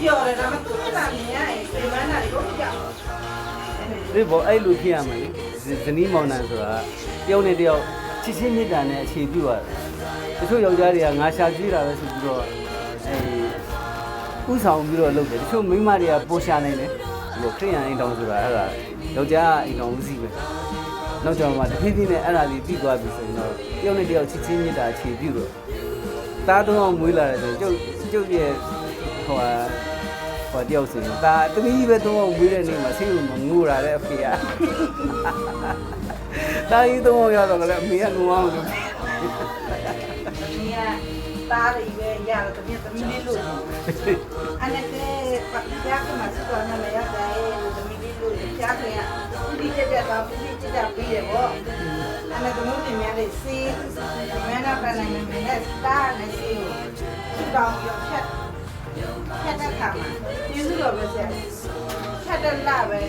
ပြောတယ်ဒါပေမဲ့သူကမြင်ရရင်ဒီမန်းနာကိုကြောက်ဒီဘောအဲ့လိုဖြစ်ရမှာလေဇနီးမောင်နှံဆိုတာတယောက်နဲ့တယောက်ချစ်ချင်းမြတ်တာနဲ့အခြေပြုရတယ်တချို့ယောက်ျားတွေကငါရှာကြည့်တာပဲဆိုပြီးတော့အဲဥဆောင်ပြီးတော့လုပ်တယ်တချို့မိန်းမတွေကပိုရှာနေတယ်ဒီလိုခရိယန်အိမ်တောင်ဆိုတာအဲ့ဒါယောက်ျားအိမ်တောင်ဦးစီးပဲနောက်ကြောင်မှတဖြည်းဖြည်းနဲ့အဲ့ဒါလေးပြီးသွားပြီဆိုရင်တော့တယောက်နဲ့တယောက်ချစ်ချင်းမြတ်တာအခြေပြုတော့သားတော့အောင်မွေးလာတယ်ဆိုကျုပ်ကျုပ်ရဲ့ ဟိုဟာဟိုတယောက်ဆိုရင်ဒါတမီးပဲတော့အောင်မွေးတဲ့နေ့မှာဆေးကိုမငိုရတဲ့အဖေကတာကြီးတော့ရတော့လည်းအမေကငိုအောင်လို့မင်းကသားတွေပဲရတော့တမီးသမီးလေးလို့အဲ့ဒါကပတ်ပြားကမှစတော့နာမရတဲ့သမီးလေးလို့ကြားခင်ကဒီတက်တော့ဒီတက်တာပြီးတယ်ပေါ့အဲ့ဒါကမို့တင်များလေးစီးမင်းနာပနိုင်မင်းနဲ့စတာနဲ့စီးကိုတောင်းရဖြတ် ဖြတ်တဲ့ခါမှာကျေးဇူးတော်ပဲဆရာဖြတ်တဲ့လပဲ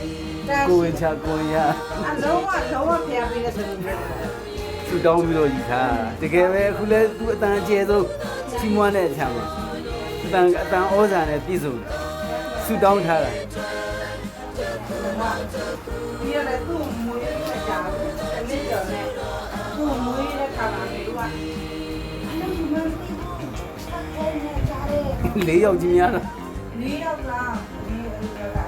ကိုဝင်ချကိုဝင်ရအလုံးဝလုံးဝဖျားပြီးတဲ့သူတွေဆူတောင်းပြီးတော့ယူထားတကယ်ပဲအခုလဲသူအတန်အကျယ်ဆုံးချီးမွမ်းတဲ့အချမ်းမှာအတန်အတန်ဩဇာနဲ့ပြည့်စုံတယ်ဆူတောင်းထားတာပြီးရတဲ့သူ့မွေးတဲ့ကြာတယ်နေ့ကျော်နဲ့သူ့မွေးတဲ့ခါမှာသူကအဲ့လိုမျိုးအဲ့နဲ့ကြားတယ်လေးယောက်ကြီးများတော့ နေတော့လားနေရတာ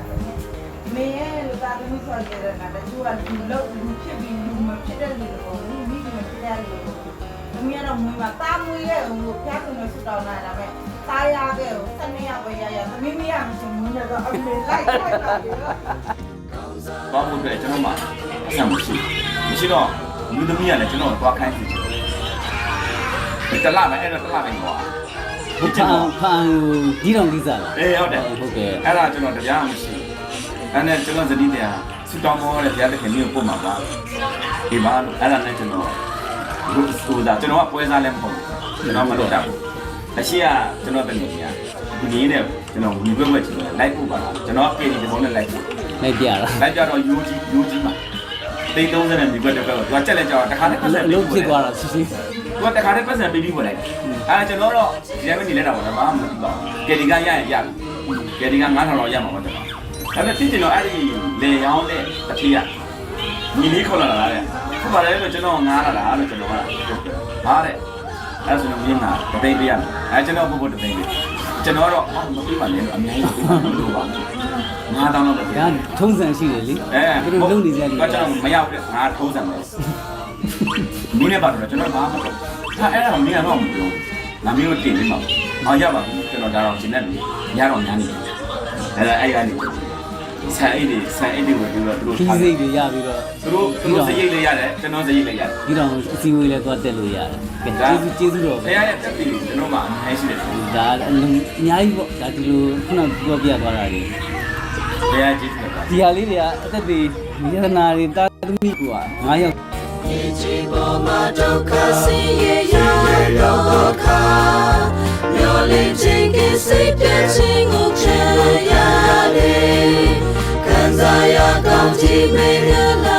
မင်းရဲ့လူသားသမီးဆိုကြတဲ့ကတချို့ကလူလို့လူဖြစ်ပြီးလူမဖြစ်တဲ့လူကိုမိမိမဖြစ်တဲ့လူကိုသမီးကတော့မွေးမှာတာမွေးရဲ့ဟိုဖျားကုန်လို့ဆွတောင်းလာတာပဲတာရခဲ့ဟိုစနေရပဲရရသမီးမရမရှိဘူးတော့အမေလိုက်လိုက်တာလေသွားဖို့အတွက်ကျွန်တော်မှအဆံမရှိဘူးမရှိတော့လူသမီးကလည်းကျွန်တော်သွားခိုင်းစီတယ်ဒီတလားပဲအဲ့တော့တလားပဲကွာ ဘုဖန်ဖန်ဒီတော်ကြီးစားလားအေးဟုတ်တယ်ဟုတ်ကဲ့အဲ့ဒါကျွန်တော်တရားမရှိဘူးအဲ့နဲ့ကျွန်တော်ဇတိတရားဆူတောင်းမောတဲ့တရားတစ်ခင်မျိုးပို့မှာပါဒီမှာအဲ့ဒါနဲ့ကျွန်တော်ဟိုဒါကျွန်တော်ကပွဲစားလည်းမဟုတ်ဘူးကျွန်တော်မလုပ်တတ်ဘူးအရှိကကျွန်တော်တကယ်ကြီးဒီနေ့နဲ့ကျွန်တော်ဝင်ပွဲဝက်ချင်တယ်လိုက်ပို့ပါလားကျွန်တော်ပြည်ဒီပုံနဲ့လိုက်ပို့ လိုက်ပြတာလိုက်ကြတော့ယူကြီးယူကြီးမှာတိတ်30နဲ့ဒီဘက်တစ်ဘက်ကိုသူကကြက်လက်ကြောတခါနဲ့ပတ်စံလုံးဖြစ်သွားတာစီစီ သူကတခါနဲ့ပတ်စံပြီးပြီးပေါ်လိုက်အဲကျွန်တော်တော့ဒီတိုင်းနေလဲတာပေါ့ဘာမှမသိပါဘူးကယ်ဒီကရရင်ရပြီကယ်ဒီက9000လောက်ရမှာပေါ့ကျွန်တော်ဒါပေမဲ့ဖြစ်ချင်တော့အဲ့ဒီလေရောင်းတဲ့တတိယညီလေးခေါ်လာတာတဲ့ခုပါလဲလို့ကျွန်တော်ငားလာတာလို့ကျွန်တော်ကဟာတဲ့အဲ့ဆိုတော့မြင်းကတသိန်းပေးရမယ်အဲကျွန်တော်ဘုဘတသိန်းပေးကျွန်တော်တော့မပေးပါနဲ့အများကြီးပေးပါလို့ပါ9000လောက်ပဲပေးဒါထုံးစံရှိတယ်လေအဲသူတို့လုံနေကြတယ်တော့ကျွန်တော်မရောက်ဘူးငါထိုးစံမယ် မင်းနဲ့ပါတော့ကျွန်တော်ဘာမှမလုပ်ဟာအဲ့ဒါမင်းကတော့မပြောငါမင်းတို့တင်နေမှာအော်ရပါဘူးကျွန်တော်ဒါတော့ရှင်းနေတယ်ရတော့များနေတယ်အဲ့ဒါအဲ့ကနေဆန်အိတ်တွေဆန်အိတ်တွေကိုသူတို့သူတို့ခီးစိတ်တွေရပြီးတော့သူတို့သူတို့စရိတ်လေးရတယ်ကျွန်တော်စရိတ်လေးရတယ်ဒီတော့အစီအဝေးလည်းသွားတက်လို့ရတယ်ကဲကျေးဇူးကျေးဇူးတော်ဖပဲခင်ရဲ့တက်ပြီးကျွန်တော်မှအများကြီးရှိတယ်ဖဒါအများကြီးပေါ့ဒါဒီလိုခုနပြောပြသွားတာလေခင်ရဲ့ကျေးဇူးပါဒီဟာလေးတွေကအသက်တွေယန္နာတွေတာသမီးကွာ9ယောက် ချီပေါ်မှာဒုက္ခဆင်းရဲရောက်ဒုက္ခမျောလင်းခြင်းကစိတ်ပြည့်ခြင်းကိုခံရတယ်ခံစားရကောင်းခြင်းမင်းလာ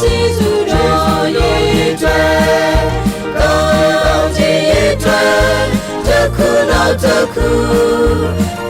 သော